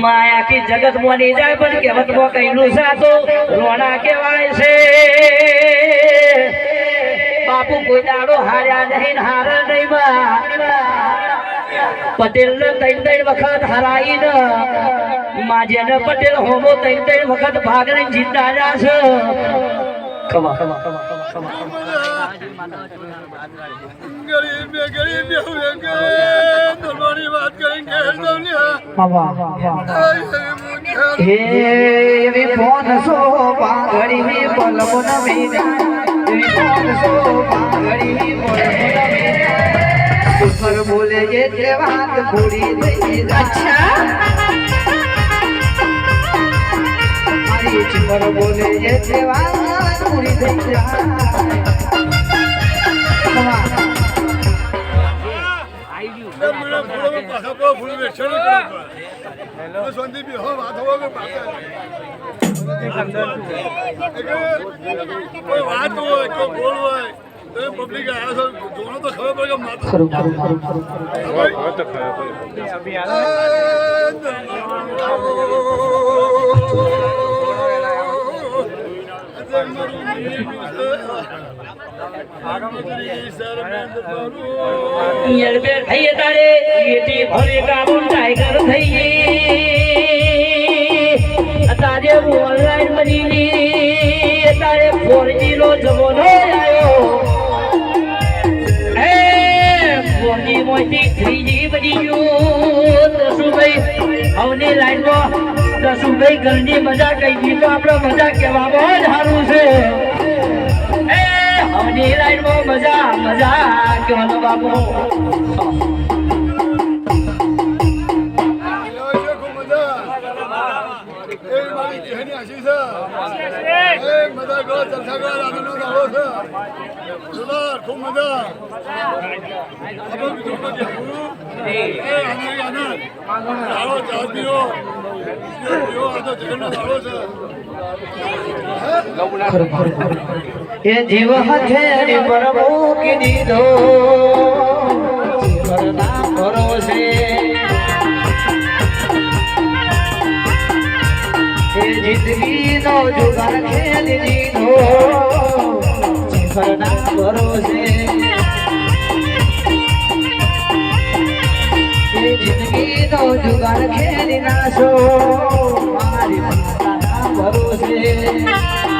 માયા કી જગત મોની જાય પણ કહેવત મો કઈનું સાતો રોણા કહેવાય છે બાપુ કોઈ હાર્યા નહીં, હાર નહીં પટેલ ને ત્રણ ત્રણ વખત હરાઈ ન માજે ને પટેલ હોમો ત્રણ ત્રણ વખત ભાગ ને જીતા જા છે. ખમા ખમા ખમા હે એવી ફોન સો પાઘડી પલમ ન ફોન સો પાઘડી પલમ ન ઉપર બોલે જે તે વાત પૂરી થઈ બોલે જે તે વાત પૂરી થઈ જાય ખમા કોઈ વાત હોય કોઈ બોલ હોય તો પબ્લિક આવ્યા છો તો ખબર પડે કે માતા ખરું ખરું ખરું ખરું યરબે થઈએ તારે ભરે કાબુલ ટાઈગર થઈએ. તારે ઓનલાઈન બની તારે ફોરજી નો જમાનો આવ્યો હે ફોર જી મોટી થ્રી જી બની ગયું દસુભાઈ અવની લાઈનમાં દસુભાઈ ઘરની મજા કઈ ગઈ તો આપણે મજા કહેવામાં જ સારું છે. એ અવની લાઈનમાં મજા મજા કહેવાનો બાપુ. એ જીવ હથેળી પર મૂકી દીધો. જુગાર ખેલી દીધો જીવનના ભરોસે જુગાર ખેલી નાશો મારી ભરોસે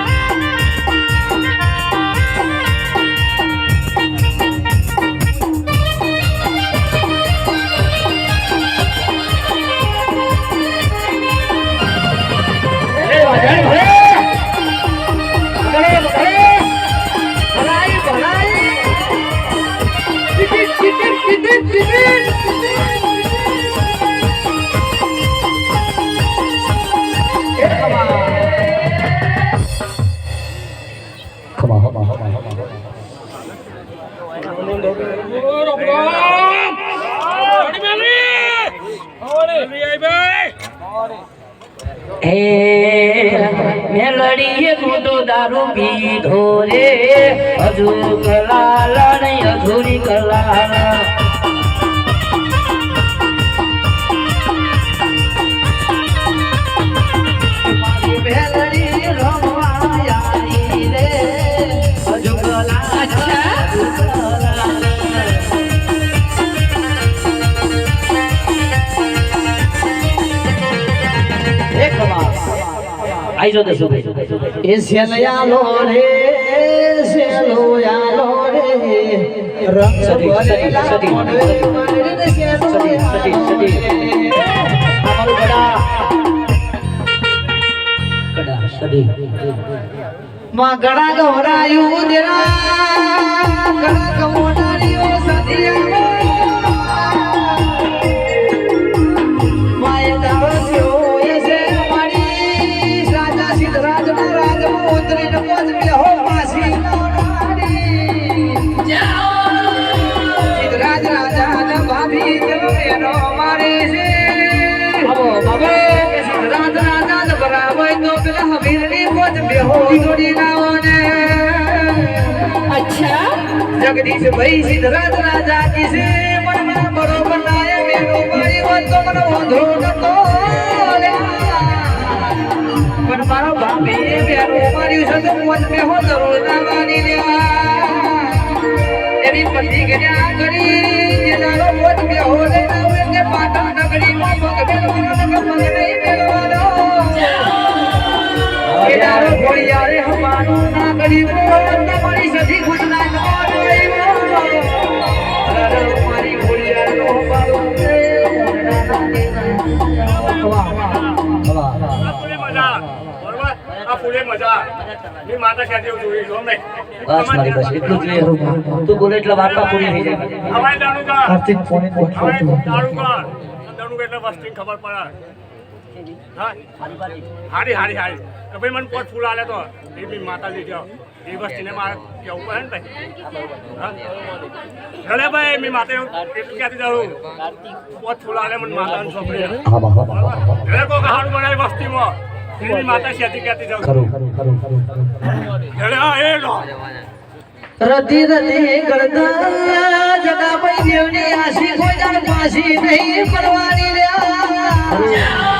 હે મેલડીએ મોટો દારૂ પીધો રે. હજુ કલા લણી અધૂરી કલાલ આઈ જો દસો એ સેલયાલો રે સેલોયાલો રે. રંગ અમારું સદી માં ગડા ગવરાયું દેરા ગડા ગવરાયું અચ્છા. જગદીશ ભાઈ સિદ્ધરાજ રાજા કિસે મનમાં બરોબર નાય મેરો ભાઈ વાત તો મને વાંધો નતો પણ મારો ભાભી બેરો માર્યું છે તો મોજ મે હો જરૂર લાવવાની લેવા એની પતિ ગયા કરી માતા સાથે જોઈ છું અમને બસ મારી બસ એટલું જ તું બોલે એટલે વાર્તા પૂરી થઈ જાય હવાઈ દાણું કા કાર્તિક ફોન હવાઈ દાણું કા દાણું એટલે વસ્તી ખબર પડે. હારી હારી હારી તો ભાઈ મને પોત ફૂલ આલે તો. એ બી માતાજી જાઓ એ વસ્તીને મારે કેવું પડે ને ભાઈ? ભલે ઘરે ભાઈ મેં માતા એવું એટલું ક્યાંથી જાઉં પોત ફૂલ આલે મને માતાને છોકરી. ભલે કોઈ હારું બનાવી વસ્તીમાં. એની માતા ક્યાંથી ક્યાંથી જાઉં ઘરે હા એ લો. રતી રતી કરતા જગા ભાઈ દેવની આશી કોઈ જાણ પાસી નહીં પરવાની લ્યા.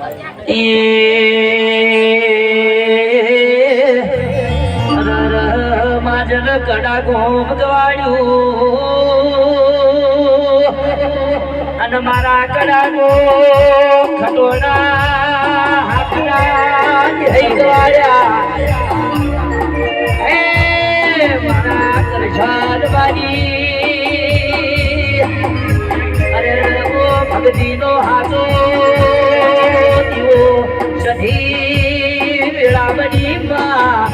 માજન કડા ગોમ ગવાડ્યું અને મારા કડા ગો ખટોડા હાથના મારા કરશાદ ઓ ભગતીનો હાથો દીવો. સધી વેળામણી માં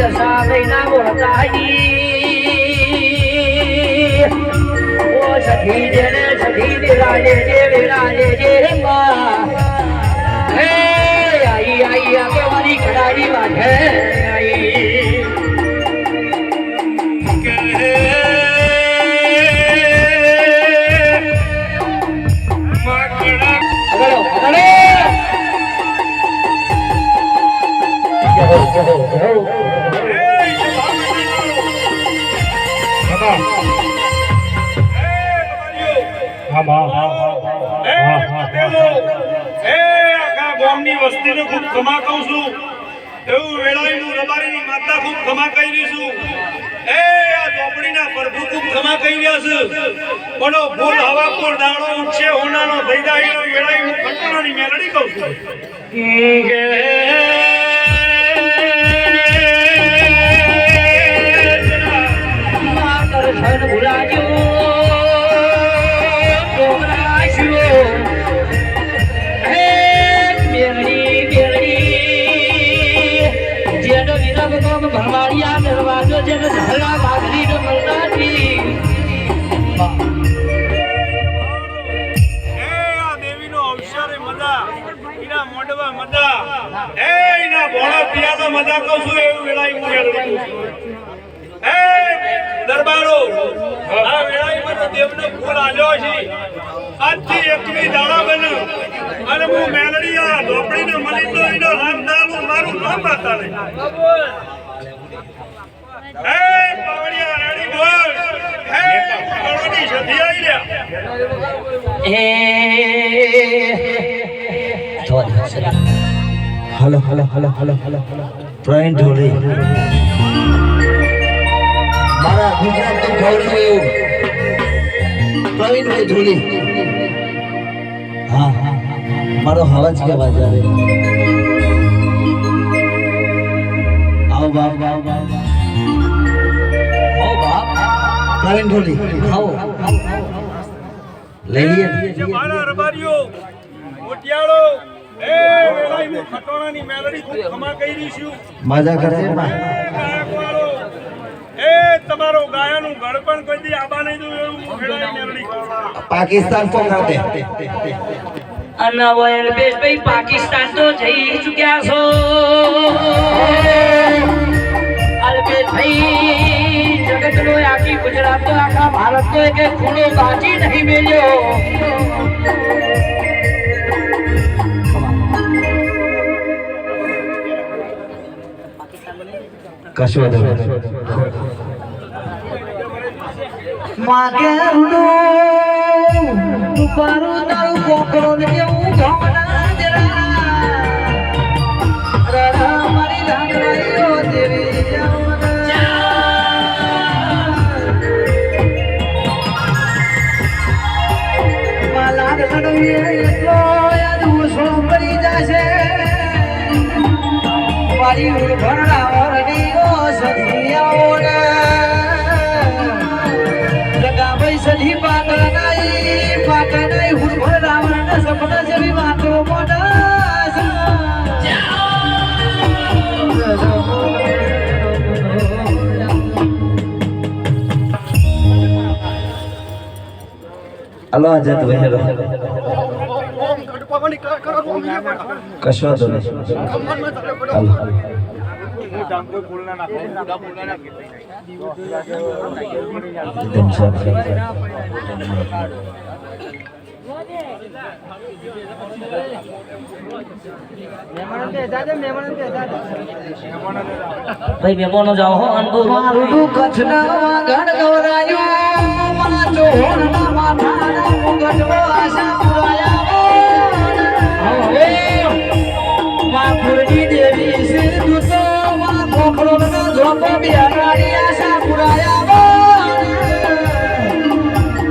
દશા મહિના મોતાઈ ઓ સખી જેને સખી વિરાજે જે વિરાજે જે હે, આઈ આઈ આગે મારી ખડારી વાગે આઈ. વસ્તીને ખૂબ ખમા કહું છું એવું વેળાઈનું રબારીની માતા ખૂબ ખમા કહી રહીશું એ આ ચોપડીના પ્રભુ ખૂબ ખમા કહી રહ્યા છે પણ ફૂલ હવા પર ઉઠશે હોનાનો થઈ જાય વેળાઈનું ખટોલાની મેલડી કહું છું 阿拉古拉就 દેવનો ફૂલ આલ્યો છે. આજથી એકવી દાડા બન. અને હું મેલડી આ ઢોપડીને મળી તો એનો રામદાનું મારું નામ માતા નહીં. હે પાવડિયા રેડી બોલ. હે પાવડિયાની સધી આવી રહ્યા હે hello hello hello hello hello hello. Pravin Dholi મારા ગુજરાત ગૌરવ એવું. પ્રવીણભાઈ ઢોલી હા હા મારો હવાજ કેવા જાવે આવો બાપ બાપ બાપ આવો બાપ પ્રવીણ ઢોલી આવો. લઈ લઈએ. મારા રબારીઓ મોટિયાળો એ વેલાઈ ખટોણાની મેલડી ખૂબ ખમા કરી છું. મજા કરે એ તમારો ગાયાનું ગળપણ કોઈ દી આબા નહીં દઉં એવું. પાકિસ્તાન અને પાકિસ્તાન તો જઈ ચુક્યા છો. અલ્પેશભાઈ જગતનો આખી ગુજરાત તો આખા ભારત નો એક ખૂણો બાકી નહીં મેલ્યો. કશું. માગે રૂડું તું તારું કોકરો કેવું ઘમના જરા. રડા મારી ધાંગરાઈઓ દેવી જશે. મારી ઓરડીઓ સખિયાઓને લગાભાઈ સધી પાટણ નાઈ પાટણ નાઈ ઉલભર રાવણ સપના જેવી વાતો હાલો આજે તો વહેલો કશું વાંધો નહીં ભાઈ મહેમાનો જાઓ હો અનબુ મારું કચ્છના ગણ ગવરાયું મારા ચોહણના માથાના મુગટમાં આશા પુરાયા દેવી શ્રી દૂતો માં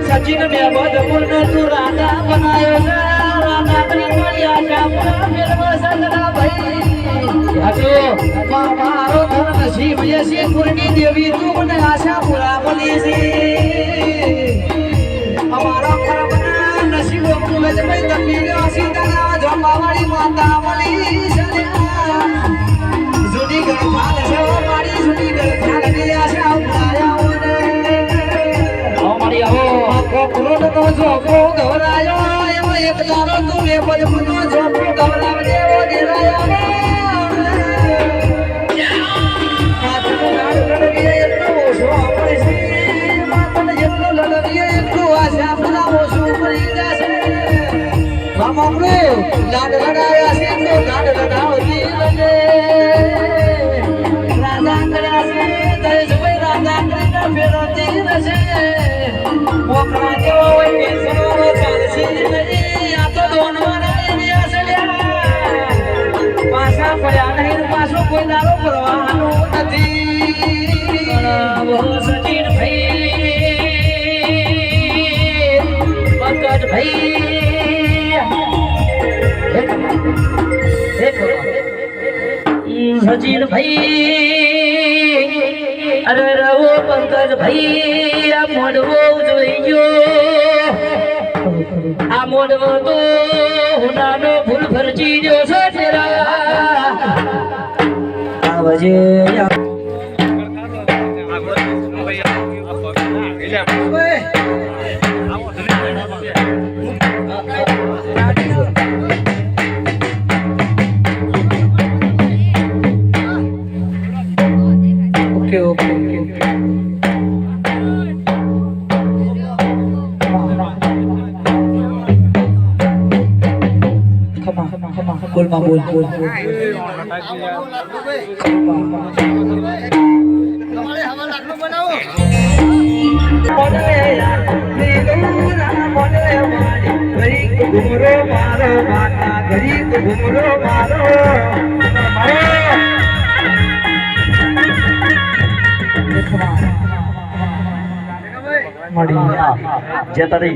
સચિન મેં બધપુરનો તું રાજા બનાયો મારી ધન નસીબ કુરની દેવી તું મને આશા પૂરા બોલી છે અમારો કર્મના જમાવાળી માતા લાડ લડાયા છે તો લાડ લડાવતી લડે રાજા કર્યા છે દરેશભાઈ રાજા કરીને ફેરવતી રહેશે મોકળા જેવો હોય બેસવાનો ચાલશે નહીં આ તો દોનવાના એની અસલ્યા પાછા પડ્યા નહીં પાછો કોઈ દારો ભરવાનો નથી આવો સચિન ભાઈ. પંકજ ભાઈ. સચિન ભાઈ અરે રવો પંકજ ભાઈ, આ મોડવો જોઈ ગયો. આ મોડવો તો હુનાનો ભૂલ ફરચી ગયો છે તેરા. આવજે બોલમાં બોલ. બોલ ઘુમરો મળી જતા રહી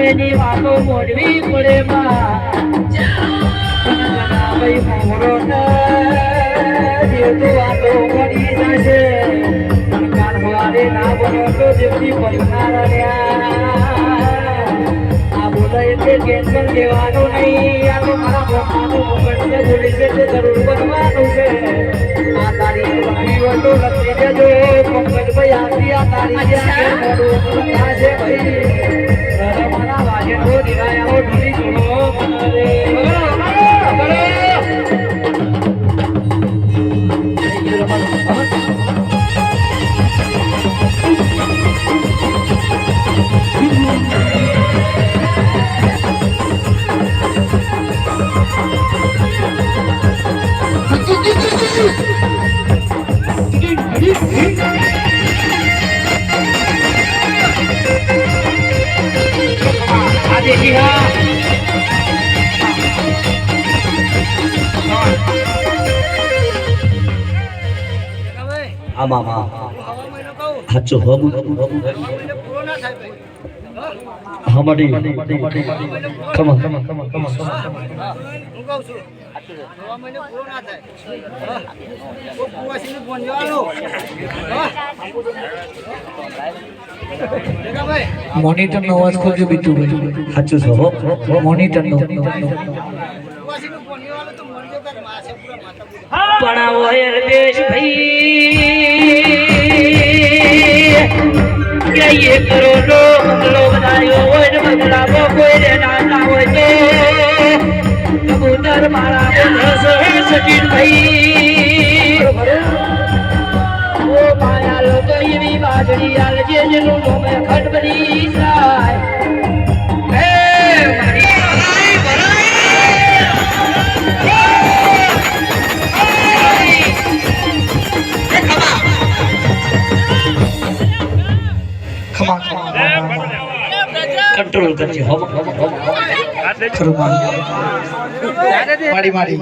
રે શુભ્રવાનું છે ની વાતો મોડવી પડે ભાઈ મોરો દેવ વાતો કરી જશે કારવારે ના બનો દેવની આ બોલે એટલે ટેન્શન લેવાનું નહીં આ તો મારા છે જરૂર બનવાનું છે આ તારી હોય તો લખી દેજો પંકજભાઈ આથી આ તારી જ્યાં મોડું છે ભાઈ. મારા વાજેનો નિરાયાનો ઢોલી જોડો મને સાચું હમ હમડી ખમા ખમા ખમા ખમા મોનિટર નો અવાજ ખોલજો બીતુભાઈ સાચું છે હો. મોનિટર નો. પણ દેશ ભાઈ કે એ કરો લો બંગલો બનાવ્યો હોય ને બંગલામાં કોઈ રે નાતા હોય તો. કબૂતર મારા બોલશે સચિન ભાઈ. ઓ માયા લોકો, એવી બાજરી આલજે જેનું નોમે ખટ જાય. કંટ્રોલ કરજે હમ હમ હમ ખરું મારી.